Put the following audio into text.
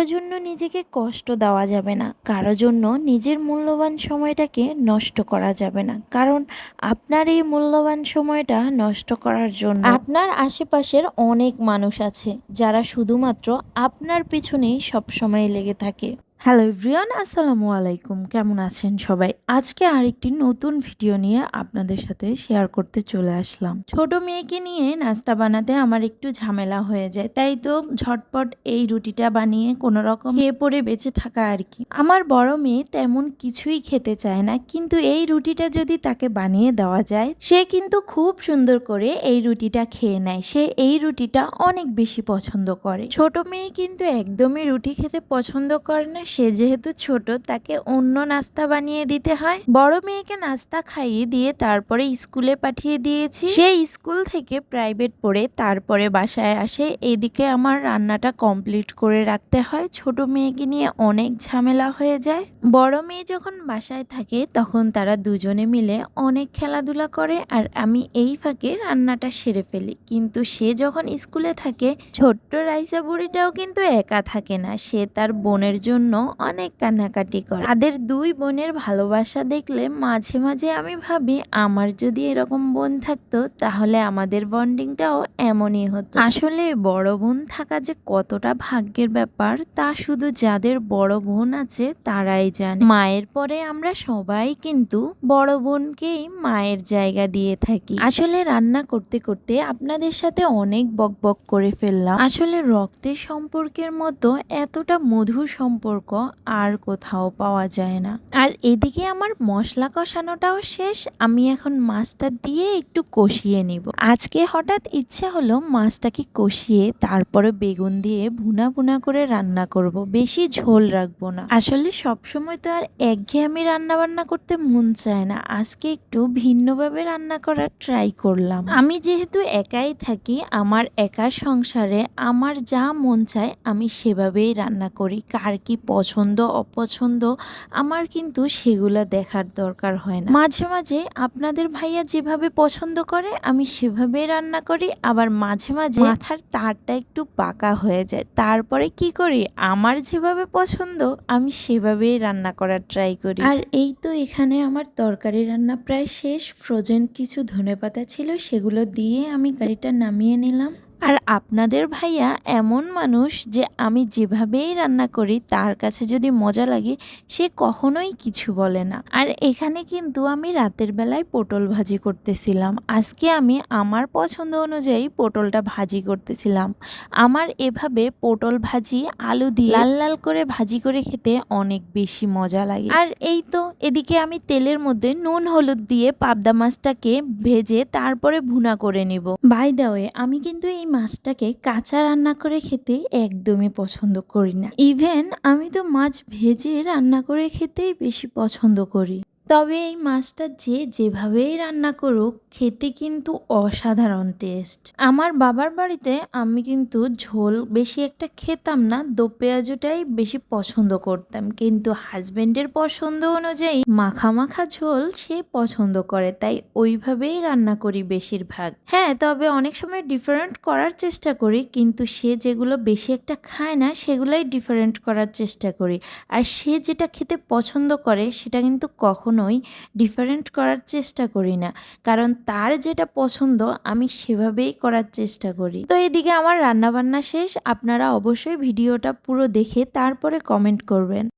কারও জন্য নিজেকে কষ্ট দেওয়া যাবে না, কারও জন্য নিজের মূল্যবান সময়টাকে নষ্ট করা যাবে না। কারণ আপনার এই মূল্যবান সময়টা নষ্ট করার জন্য আপনার আশেপাশের অনেক মানুষ আছে যারা শুধুমাত্র আপনার পিছনেই সবসময় লেগে থাকে। হ্যালো এভরিওয়ান আসসালামু আলাইকুম। কেমন আছেন সবাই? আজকে আরেকটি নতুন ভিডিও নিয়ে আপনাদের সাথে শেয়ার করতে চলে আসলাম। ছোট মেয়েকে নিয়ে নাস্তা বানাতে আমার একটু ঝামেলা হয়ে যায়, তাই তো ঝটপট এই রুটিটা বানিয়ে কোনো রকম খেয়ে পরে বেঁচে থাকা আর কি। আমার বড় মেয়ে তেমন কিছুই খেতে চায় না, কিন্তু এই রুটিটা যদি তাকে বানিয়ে দেওয়া যায়, সে কিন্তু খুব সুন্দর করে এই রুটিটা খেয়ে নেয়। সে এই রুটিটা অনেক বেশি পছন্দ করে। ছোট মেয়ে কিন্তু একদমই রুটি খেতে পছন্দ করে না সে যেহেতু ছোট, তাকে অন্য নাস্তা বানিয়ে দিতে হয়। বড় মেয়েকে নাস্তা খাইয়ে দিয়ে তারপরে স্কুলে পাঠিয়ে দিয়েছি। সে স্কুল থেকে প্রাইভেট পড়ে তারপরে বাসায় আসে। এদিকে আমার রান্নাটা কমপ্লিট করে রাখতে হয়। ছোট মেয়েকে নিয়ে অনেক ঝামেলা হয়ে যায়। বড় মেয়ে যখন বাসায় থাকে, তখন তারা দুজনে মিলে অনেক খেলাধুলা করে আর আমি এই ফাঁকে রান্নাটা সেরে ফেলি। কিন্তু সে যখন স্কুলে থাকে, ছোট্ট রাইসা বুড়িটাও কিন্তু একা থাকে না। সে তার বোনের জন্য অনেক কান্নাকাটি করে। তাদের দুই বোনের ভালোবাসা দেখলে মাঝে মাঝে আমি ভাবি, আমার যদি এরকম বোন থাকতো, তাহলে আমাদের বন্ডিংটাও এমনই হতো। আসলে বড় বোন থাকা যে কতটা ভাগ্যের ব্যাপার, তা শুধু যাদের বড় বোন আছে, তারাই জানে। মায়ের পরে আমরা সবাই কিন্তু বড় বোনকেই মায়ের জায়গা দিয়ে থাকি। আসলে রান্না করতে করতে আপনাদের সাথে অনেক বকবক করে ফেললাম। আসলে রক্তের সম্পর্কের মতো এতটা মধুর সম্পর্ক আর কোথাও পাওয়া যায় না। আর এদিকে আমার মশলা কষানোটাও শেষ, আমি এখন মাছটা দিয়ে একটু কষিয়ে নিব। আজকে হঠাৎ ইচ্ছে হলো মাছটাকে কষিয়ে তারপরে বেগুন দিয়ে ভুনা ভুনা করে রান্না করব। বেশি ঝোল রাখব না। আসলে সবসময় তো আর একঘেয়েমি রান্না বান্না করতে মন চায় না। আজকে একটু ভিন্নভাবে রান্না করার ট্রাই করলাম। আমি যেহেতু একাই থাকি, আমার একা সংসারে আমার যা মন চায় আমি সেভাবেই রান্না করি। কার কি পছন্দ, অপছন্দ, আমার কিন্তু সেগুলো দেখার দরকার হয় না। মাঝে মাঝে আপনাদের ভাইয়া যেভাবে পছন্দ করে, আমি সেভাবেই রান্না করি। আবার মাঝে মাঝে মাথার তারটা একটু পাকা হয়ে যায়। তারপরে কি করি? আমার যেভাবে পছন্দ, আমি সেভাবেই রান্না করার ট্রাই করি। আর এই তো এখানে আমার তরকারি রান্না প্রায় শেষ। ফ্রোজেন কিছু ধনেপাতা ছিল, সেগুলো দিয়ে আমি গাড়িটা নামিয়ে নিলাম। আর আপনাদের ভাইয়া এমন মানুষ যে আমি যেভাবেই রান্না করি, তার কাছে যদি মজা লাগে, সে কখনোই কিছু বলে না। আর এখানে কিন্তু আমি রাতের বেলায় পটল ভাজি করতেছিলাম। আজকে আমি আমার পছন্দ অনুযায়ী পটলটা ভাজি করতেছিলাম। আমার এভাবে পটল ভাজি, আলু দিয়ে লাল লাল করে ভাজি করে খেতে অনেক বেশি মজা লাগে। আর এই তো, এদিকে আমি তেলের মধ্যে নুন, হলুদ দিয়ে পাবদা মাছটাকে ভেজে তারপরে ভুনা করে নিব। বাই দেওয়ে আমি কিন্তু এই মাছটাকে কাঁচা রান্না করে খেতে একদমই পছন্দ করি না। ইভেন আমি তো মাছ ভেজে রান্না করে খেতেই বেশি পছন্দ করি। তবে এই মাছটা যে যেভাবেই রান্না করুক, খেতে কিন্তু অসাধারণ টেস্ট। আমার বাবার বাড়িতে আমি কিন্তু ঝোল বেশি একটা খেতাম না, দো পেঁয়াজটাই বেশি পছন্দ করতাম। কিন্তু হাজবেন্ডের পছন্দ অনুযায়ী মাখা মাখা ঝোল সে পছন্দ করে, তাই ওইভাবেই রান্না করি বেশিরভাগ। হ্যাঁ তবে অনেক সময় ডিফারেন্ট করার চেষ্টা করি, কিন্তু সে যেগুলো বেশি একটা খায় না, সেগুলাই ডিফারেন্ট করার চেষ্টা করি। আর সে যেটা খেতে পছন্দ করে, সেটা কিন্তু কখনোই ডিফারেন্ট করার চেষ্টা করি না। কারণ তার যেটা পছন্দ, আমি সেভাবেই করার চেষ্টা করি। তো এদিকে আমার রান্নাবান্না শেষ। আপনারা অবশ্যই ভিডিওটা পুরো দেখে তারপরে কমেন্ট করবেন।